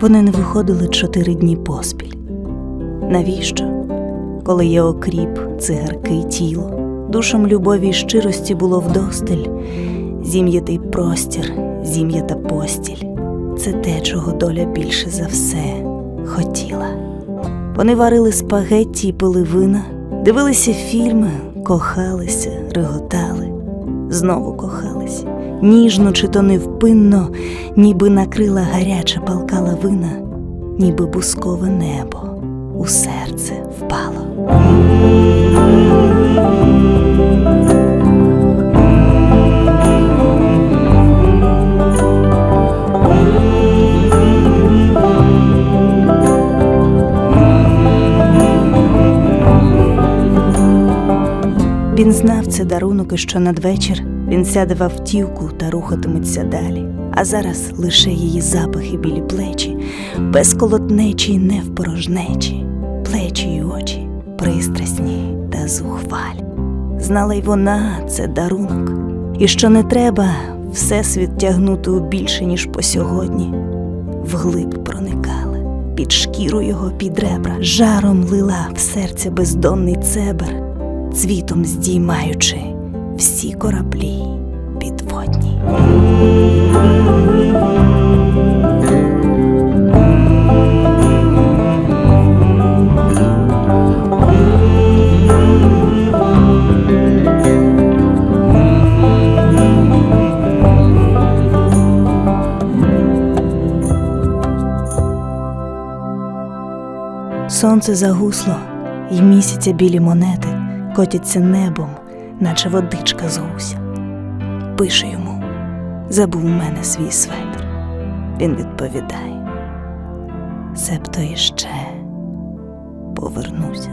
Вони не виходили чотири дні поспіль. Навіщо? Коли я окріп, цигарки тіло, душам любові й щирості було вдосталь, зім'ятий простір, зім'ята постіль це те, чого доля більше за все хотіла. Вони варили спагетті й пили вина, дивилися фільми, кохалися, реготали, знову кохалися, ніжно чи то невпинно, ніби накрила гаряча палка лавина, ніби бускове небо у серце впало. Він знав це дарунок, що надвечір він сяде в автівку та рухатиметься далі. А зараз лише її запах і білі плечі, без колотнечі й не в порожнечі, плечі й очі пристрасні та зухвалі. Знала й вона це дарунок, і що не треба всесвіт тягнути у більше, ніж по сьогодні. Вглиб проникала, під шкіру його під ребра, жаром лила в серце бездонний цебер цвітом здіймаючи всі кораблі підводні. Сонце загусло, й місяця білі монети котяться небом, наче водичка з гуся. Пише йому, забув у мене свій светр. Він відповідає, себто іще повернуся.